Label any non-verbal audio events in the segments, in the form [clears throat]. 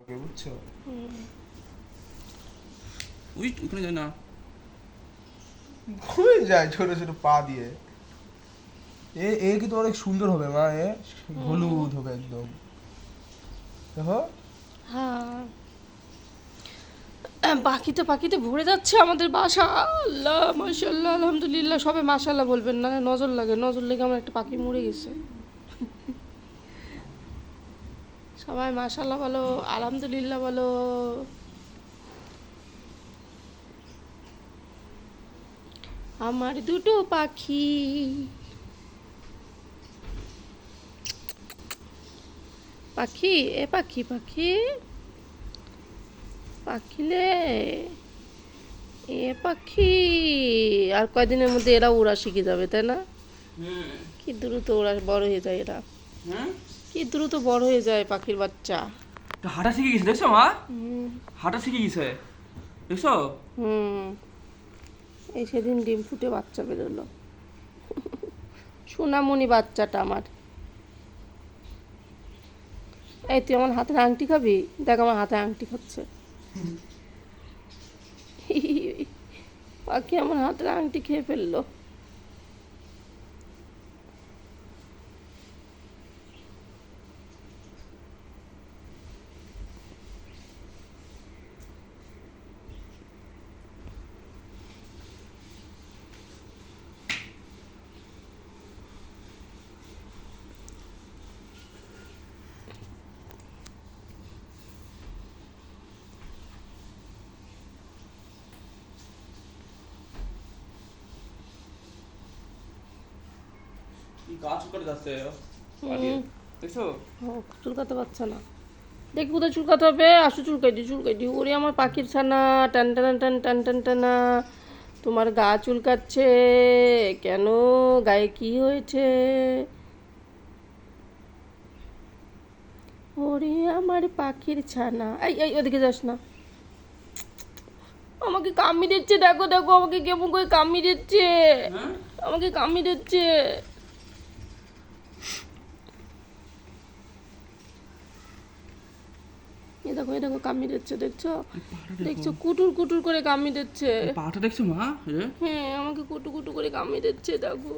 ওকে বুঝছ? ওই ওখানে যায় না। খুবই যায় ছোট ছোট পা দিয়ে। এ এ কিন্তু অনেক সুন্দর হবে মা এ। হলুদ হবে একদম। দেখো। হ্যাঁ। [clears throat] পাখিতে পাখিতে ভরে যাচ্ছে আমাদের বাসা। আল্লাহ মাশাল্লাহ আলহামদুলিল্লাহ। সবে মাশাল্লাহ বলবেন না নজর লাগে। নজর লেগে আমার একটা পাখি মরে গেছে। সবাই মাশাল্লাহ বলো আলহামদুলিল্লাহ বলো। আমার দুটো পাখি। পাখি এ পাখি পাখি। পাখিলে এ পাখি। আর কয়দিনের মধ্যে এরা উড়া শিখে যাবে তাই না? হ্যাঁ। কি দ্রুত ওরা বড় হয়ে যায় এরা। হ্যাঁ? কি দ্রুত বড় হয়ে যায় পাখির বাচ্চা? হাঁটা শিখে গেছে দেখছ মা? হাঁটা শিখে গেছে দেখছ? হুম। এই সেদিন ডিম ফুটে বাচ্চা বেরোলো। সোনামণি বাচ্চাটা আমার। এই তুই আমার হাতের আংটি খাবি? দেখ আমার হাতে আংটি খাচ্ছে। পাখি আমার হাতের আংটি খেয়ে ফেলল। গাছ করে যাচ্ছে। দেখছ? চুলকাতে পারছে না। দেখ কোথায় চুলকাতে হবে আসো চুলকাই দি চুলকাই দি ওরে আমার পাখির ছানা টান টান টান টান টান টানা। তোমার গা চুলকাচ্ছে কেন? গায়ে কি হয়েছে? ওরে আমার পাখির ছানা। এই এই ওদিকে যাস না। আমাকে কামড়ে দিচ্ছে দেখো দেখো আমাকে কেমন করে কামড়ে দিচ্ছে। হ্যাঁ? আমাকে কামড়ে দিচ্ছে। দেখো এই দেখো কামড়ে দিচ্ছে দেখছ? দেখছ কুটুর কুটুর করে কামড়ে দিচ্ছে। পাটা দেখছ মা? হ্যাঁ আমাকে কুটু কুটু করে কামড়ে দিচ্ছে দেখো।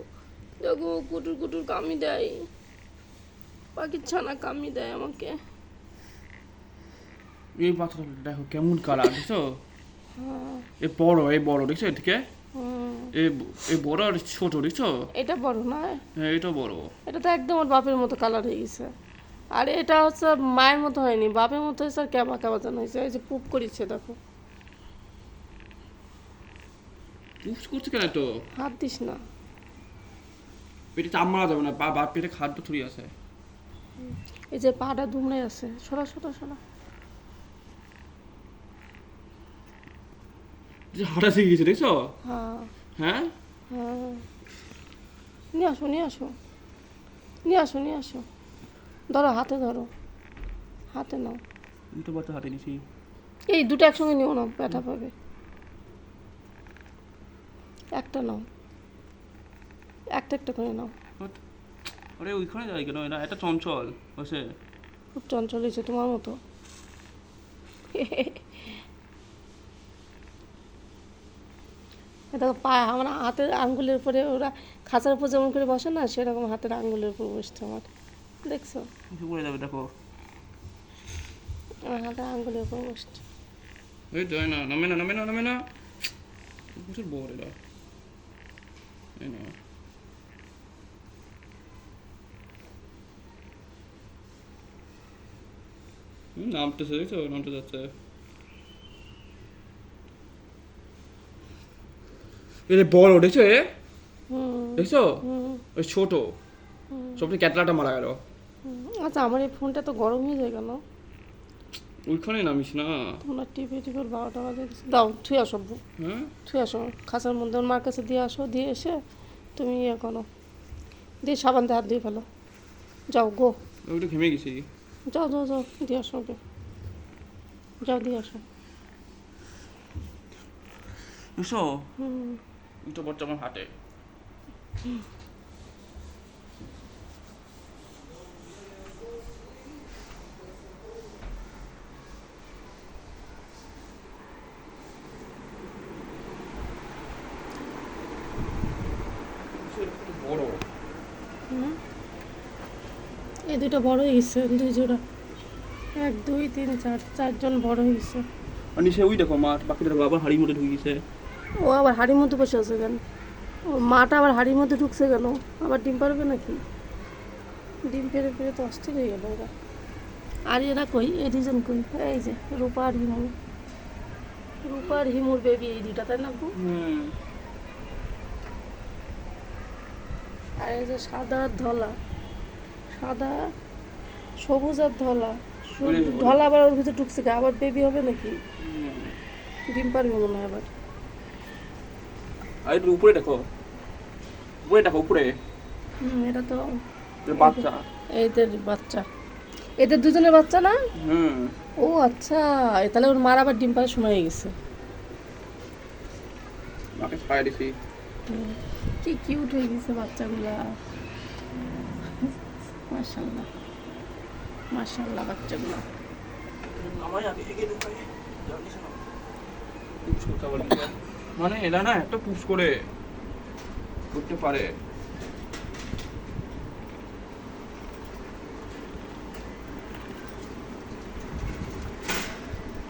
দেখো কুটুর কুটুর কামড়ে দেয়। পাখির ছানা কামড়ে দেয় আমাকে। এই বাচ্চাটা দেখো কেমন কালার দেখছ? হ্যাঁ। এ বড় এই বড় দেখছ এদিকে? এ বড় আর ছোট দেখছ? এটা বড় না হ্যাঁ এটা বড়। এটা তো একদম ওর বাপের মতো কালার হয়ে গেছে। আর এটা হচ্ছে মায়ের মতো হয়নি বাপের মতো হয়েছে আর কেমা কেমা যেন হয়েছে। এই যে পুপ করেছে দেখো। পুষ করছে কেন তো হাত দিস না। পেটে চাপ মারা যাবে না বা বা পেটে খাদ্য ছড়িয়ে আছে। এই যে পাটা দুমড়ে আছে। সরা সরা সরা। যে হাঁটা শিখে গেছে দেখছ? হ্যাঁ। হ্যাঁ? হ্যাঁ। নিয়ে আসো নিয়ে আসো। নিয়ে আসো নিয়ে আসো। ধরো হাতে ধরো। হাতে নাও। দুটো বাচ্চা হাতে নিছি। এই দুটো একসঙ্গে নিও না ব্যথা পাবে। একটা নাও। একটা একটা করে নাও? আরে ওইখানে যাই কেন? এটা এটা চঞ্চল বসে। খুব চঞ্চল হয়েছে তোমার মতো। দেখো পা আমার হাতের আঙ্গুলের উপরে ওরা খাঁচার উপর যেমন করে বসে না সেরকম হাতের আঙ্গুলের উপর বসছে আমার। দেখছ? কিছু করে যাবে দেখো। আমার আঙ্গুলের উপর বসছে। এই তো না নামে না নামে না নামে না প্রচুর বড় এটা। এই না নামতেছে দেখছ? নামতে যাচ্ছে। বড় দেখছ এ? দেখছ? ওই ছোট। সবচেয়ে ক্যাটলাটা মারা গেল। আচ্ছা আমার এই ফোনটা তো গরম হয়ে যায় কেন? ওইখানে নামিস না। তোমরা টিপে টিপে বারোটা বাজে। দাও থুয়ে আসো হ্যাঁ? থুয়ে আসো। খাঁচার মধ্যে মার কাছে দিয়ে আসো দিয়ে এসে তুমি ইয়ে করো। দিয়ে সাবান দিয়ে হাত দিয়ে ফেলো। যাও গো। একটু ঘেমে গেছি যাও যাও যাও দিয়ে আসো ওকে যাও দিয়ে আসো। বুঝছ হুম। দুটো বাচ্চা আমার দুইটা বড় হয়ে গেছে দুই জোড়া। এক দুই তিন চার চারজন বড় হয়ে গেছে আর নিচে ওই দেখো মাছ বাকিটা দেখো আবার হাড়ির মধ্যে ঢুকে গেছে। ও আবার হাড়ির মধ্যে বসে আছে কেন? ও মাটা আবার হাড়ির মধ্যে ঢুকছে কেন? আবার ডিম পারবে নাকি? ডিম পেরে পেরে তো অস্থির হয়ে গেল ওরা। আর এরা কই? এই দুজন কই? এই যে রূপা আর হিমু রূপা আর হিমুর বেবি এই দুইটা তাই না আর এই যে সাদা ধলা। সাদা সবুজ আর ধলা। ধলা আবার ওর ভিতরে ঢুকছে? আবার বেবি হবে নাকি? ডিম পারবে মনে হয় আবার। আর উপরে দেখো। উপরে দেখো উপরে। হুম এটা তো বাচ্চা। এদের বাচ্চা। এদের দুজনের বাচ্চা না? হুম। ও আচ্ছা তাহলে ওর মার আবার ডিম পাড়ার সময় হয়ে গেছে। মাকে ছায়া দিছি। কি কিউট হয়ে গেছে বাচ্চাগুলা। মাশাল্লাহ মাশাল্লাহ বাচ্চাগুলা। মানে এরা না একটা পুষ করে করতে পারে।